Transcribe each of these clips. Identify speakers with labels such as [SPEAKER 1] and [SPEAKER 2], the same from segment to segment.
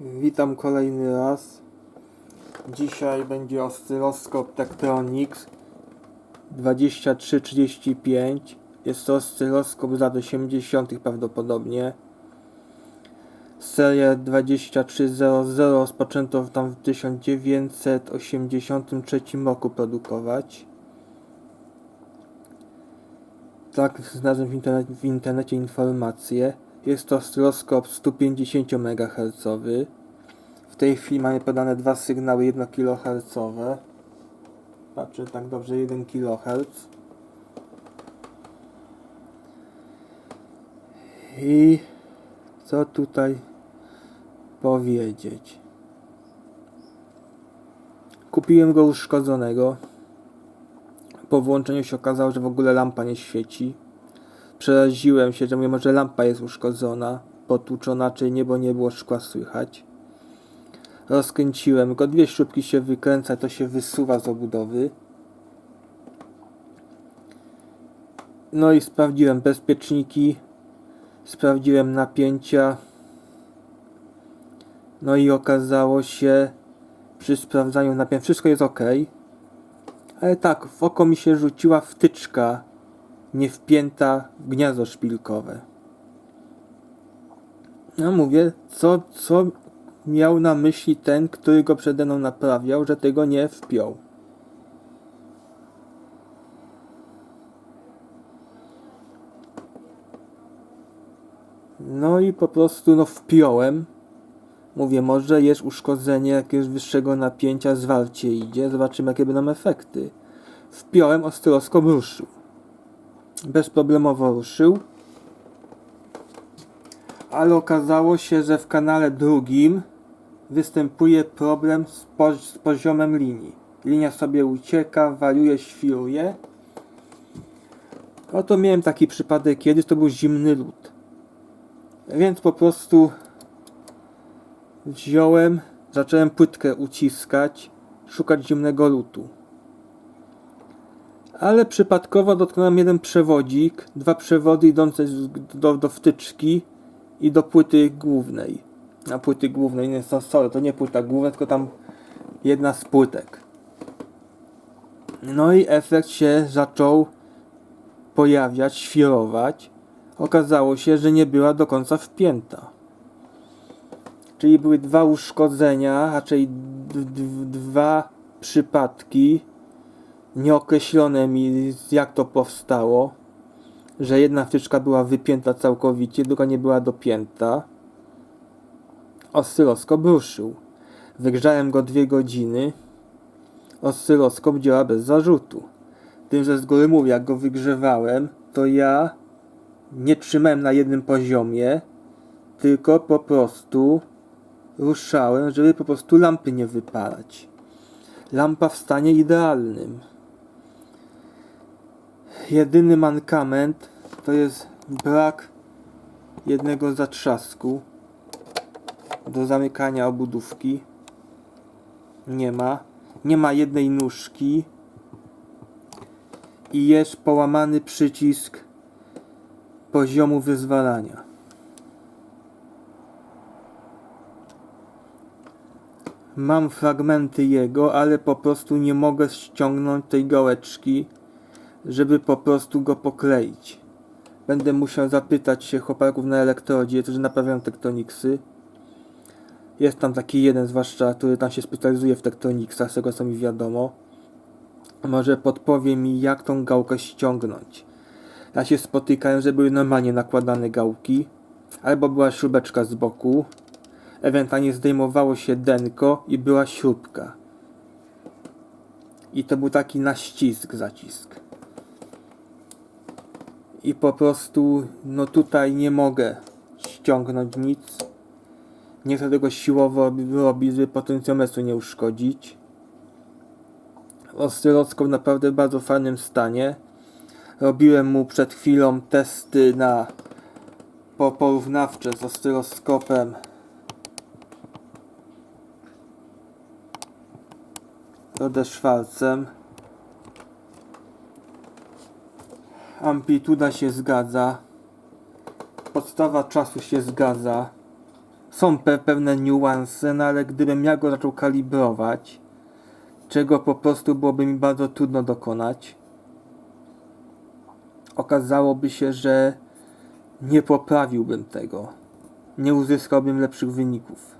[SPEAKER 1] Witam kolejny raz. Dzisiaj będzie oscyloskop Tektronix 2335. Jest to oscyloskop z lat 80. prawdopodobnie. Serię 2300 rozpoczęto tam w 1983 roku produkować. Tak znalazłem w internecie, w internecie informacje. Jest to oscyloskop 150 MHz. W tej chwili mamy podane dwa sygnały 1 kHz. Patrzę tak dobrze 1 kHz. I co tutaj powiedzieć? Kupiłem go uszkodzonego. Po włączeniu się okazało, że w ogóle lampa nie świeci. Przeraziłem się, że mówię, może lampa jest uszkodzona, potłuczona, czy nie, bo nie było szkła słychać. Rozkręciłem go, dwie śrubki się wykręca, to się wysuwa z obudowy. No i sprawdziłem bezpieczniki, sprawdziłem napięcia. No i okazało się, przy sprawdzaniu napięcia, wszystko jest ok. Ale tak, w oko mi się rzuciła wtyczka nie wpięta w gniazdo szpilkowe. No mówię, co, co miał na myśli ten, który go przede mną naprawiał, że tego nie wpiął. No i po prostu no wpiąłem. Mówię, może jest uszkodzenie jakiegoś wyższego napięcia, zwarcie idzie, zobaczymy jakie będą efekty. Wpiąłem, oscyloskop ruszył bezproblemowo ruszył. Ale okazało się, że w kanale drugim występuje problem z, z poziomem linii. Linia sobie ucieka, wariuje, świruje. Oto miałem taki przypadek kiedyś, to był zimny lód. Więc po prostu wziąłem, zacząłem płytkę uciskać, szukać zimnego lutu ale przypadkowo dotknąłem jeden przewodzik, dwa przewody idące do, do wtyczki i do płyty głównej. Na płyty głównej, nie, so- sorry, to nie płyta główna, tylko tam jedna z płytek. No i efekt się zaczął pojawiać, świrować. Okazało się, że nie była do końca wpięta. Czyli były dwa uszkodzenia, raczej dwa przypadki nieokreślone mi jak to powstało, że jedna wtyczka była wypięta całkowicie, druga nie była dopięta. Oscyloskop ruszył. Wygrzałem go dwie godziny. Oscyloskop działa bez zarzutu. Tym, że z góry mówię, jak go wygrzewałem, to ja nie trzymałem na jednym poziomie, tylko po prostu ruszałem, żeby po prostu lampy nie wypalać. Lampa w stanie idealnym. Jedyny mankament to jest brak jednego zatrzasku do zamykania obudówki. Nie ma. Nie ma jednej nóżki. I jest połamany przycisk poziomu wyzwalania. Mam fragmenty jego, ale po prostu nie mogę ściągnąć tej gałeczki, żeby po prostu go pokleić. Będę musiał zapytać się chłopaków na elektrodzie, którzy naprawiają tektoniksy. Jest tam taki jeden, zwłaszcza, który tam się specjalizuje w tektoniksach, z tego co mi wiadomo. Może podpowie mi, jak tą gałkę ściągnąć. Ja się spotykałem, że były normalnie nakładane gałki, albo była śrubeczka z boku, ewentualnie zdejmowało się denko i była śrubka. I to był taki na ścisk zacisk. I po prostu, no tutaj nie mogę ściągnąć nic. Nie chcę tego siłowo robić, żeby potencjometru nie uszkodzić. Oscyloskop naprawdę w bardzo fajnym stanie. Robiłem mu przed chwilą testy na po porównawcze z oscyloskopem Rode Amplituda się zgadza. Podstawa czasu się zgadza. są pe pewne niuanse, no ale gdybym ja go zaczął kalibrować, czego po prostu byłoby mi bardzo trudno dokonać, okazałoby się, że nie poprawiłbym tego. Nie uzyskałbym lepszych wyników.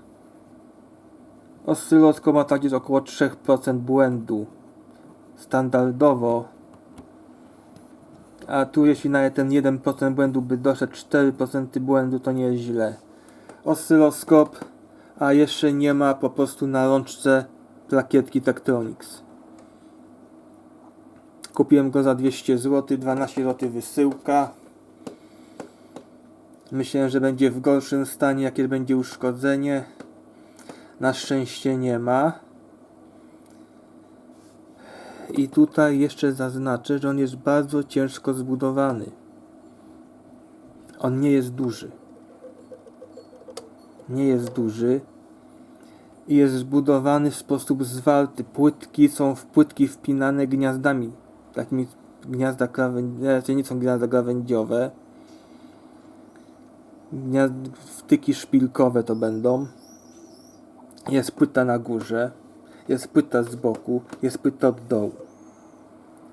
[SPEAKER 1] Oscyloskop ma tak jest około 3% błędu. Standardowo. A tu jeśli nawet ten 1% błędu by doszedł 4% błędu to nie jest źle. Oscyloskop, a jeszcze nie ma po prostu na rączce plakietki Tektronix. Kupiłem go za 200 zł, 12 zł wysyłka. Myślałem, że będzie w gorszym stanie, jakie będzie uszkodzenie. Na szczęście nie ma. I tutaj jeszcze zaznaczę, że on jest bardzo ciężko zbudowany. On nie jest duży. Nie jest duży. I jest zbudowany w sposób zwarty. Płytki są w płytki wpinane gniazdami. Takimi gniazda krawędziowe, nie są gniazda krawędziowe. Gniazd, wtyki szpilkowe to będą. Jest płyta na górze, jest płyta z boku, jest płyta od dołu.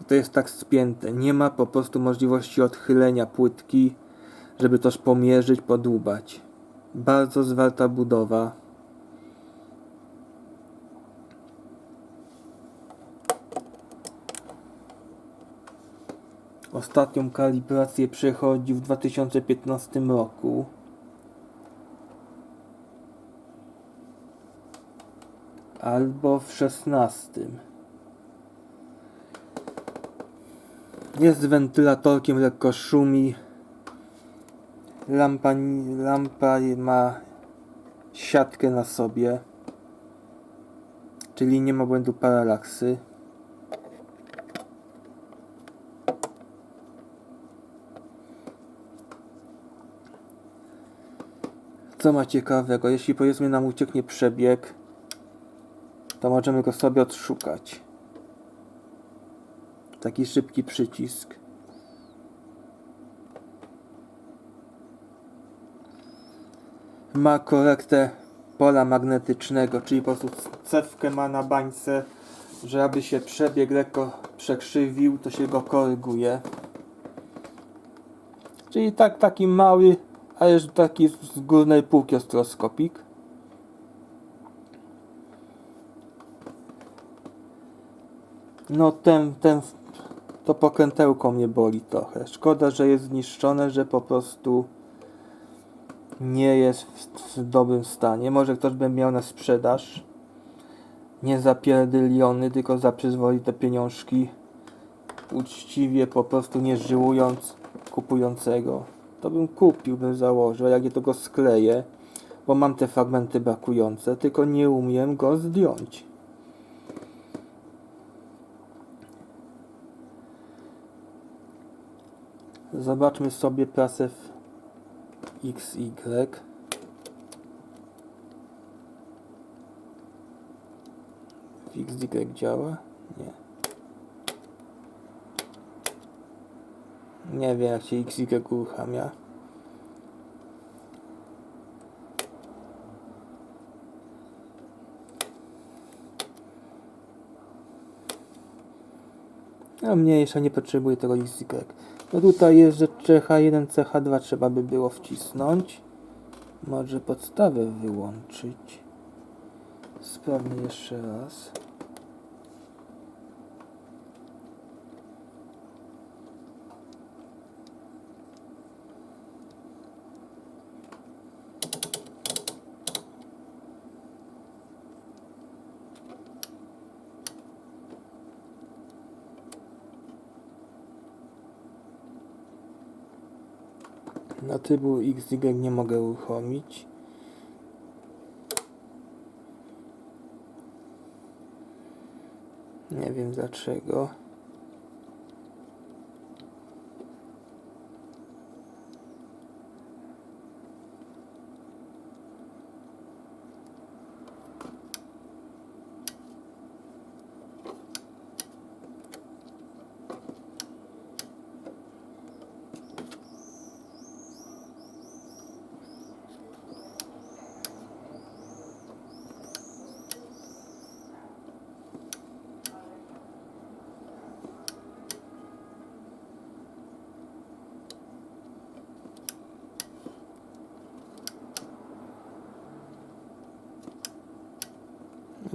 [SPEAKER 1] To jest tak spięte. Nie ma po prostu możliwości odchylenia płytki, żeby toż pomierzyć, podłubać. Bardzo zwarta budowa. Ostatnią kalibrację przechodził w 2015 roku. albo w szesnastym. Jest wentylatorkiem, lekko szumi. Lampa, lampa ma siatkę na sobie, czyli nie ma błędu paralaksy. Co ma ciekawego? Jeśli powiedzmy nam ucieknie przebieg, to możemy go sobie odszukać. Taki szybki przycisk. Ma korektę pola magnetycznego, czyli po prostu cewkę ma na bańce, że aby się przebieg lekko przekrzywił, to się go koryguje. Czyli tak taki mały, ale taki z górnej półki ostroskopik. No ten, ten, to pokrętełko mnie boli trochę. Szkoda, że jest zniszczone, że po prostu nie jest w, dobrym stanie. Może ktoś by miał na sprzedaż. Nie zapierdyliony, tylko za przyzwoite pieniążki. Uczciwie, po prostu nie żyłując kupującego. To bym kupił, bym założył, jak ja to go skleję, bo mam te fragmenty brakujące, tylko nie umiem go zdjąć. Zobaczmy sobie prasę w XY. W XY działa? Nie. Nie wiem jak się XY uruchamia. A mniejsza, nie potrzebuję tego XY. No tutaj jest, że CH1, CH2 trzeba by było wcisnąć. Może podstawę wyłączyć. Sprawmy jeszcze raz. Na trybu XY nie mogę uruchomić. Nie wiem dlaczego.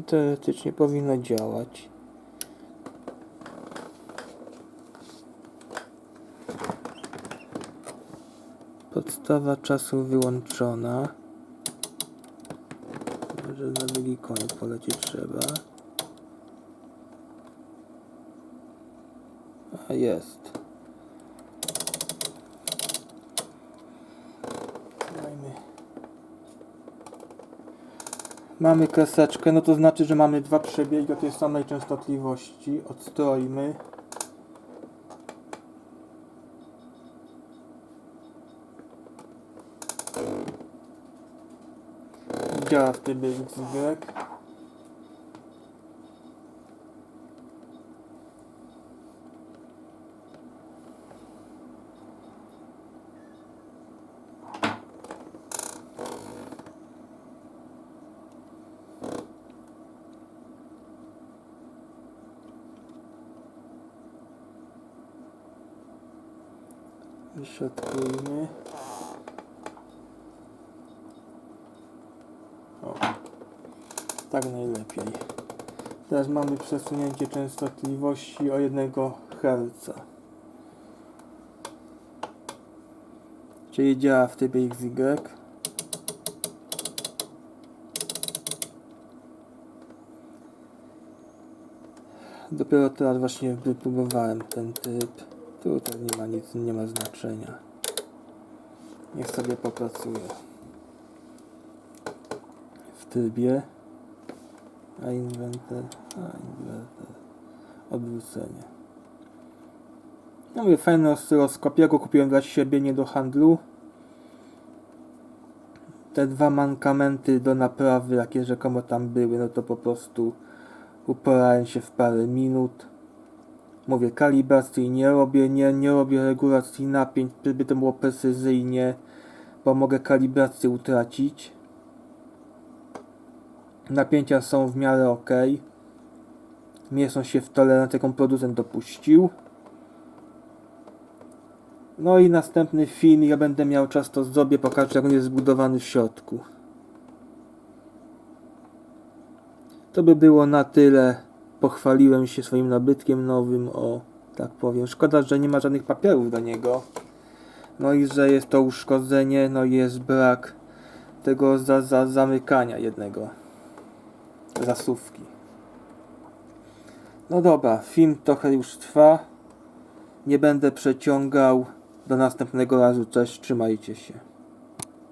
[SPEAKER 1] Teoretycznie powinno działać. Podstawa czasu wyłączona. Może na drugi koniec polecieć trzeba. A jest. Mamy kreseczkę, no to znaczy, że mamy dwa przebiegi o tej samej częstotliwości. Odstrojmy. Działa w trybie XY. Wyśrodkujmy. O, tak najlepiej. Teraz mamy przesunięcie częstotliwości o 1 Hz. Czyli działa w trybie XY. Dopiero teraz właśnie wypróbowałem ten typ. Tutaj nie ma nic, nie ma znaczenia. Niech sobie popracuje. W trybie. A inwentor. A inwentor. Odwrócenie. No mówię, fajny oscyloskop. Ja go kupiłem dla siebie, nie do handlu. Te dwa mankamenty do naprawy, jakie rzekomo tam były, no to po prostu uporałem się w parę minut. Mówię, kalibracji nie robię, nie, nie robię regulacji napięć, żeby to było precyzyjnie, bo mogę kalibrację utracić. Napięcia są w miarę ok. Mieszczą się w tolerancję, jaką producent dopuścił. No i następny film, ja będę miał czas, to zrobię, pokażę jak on jest zbudowany w środku. To by było na tyle. Pochwaliłem się swoim nabytkiem nowym, o tak powiem. Szkoda, że nie ma żadnych papierów do niego. No i że jest to uszkodzenie, no i jest brak tego za, za zamykania jednego zasówki. No dobra, film trochę już trwa. Nie będę przeciągał. Do następnego razu. Cześć, trzymajcie się.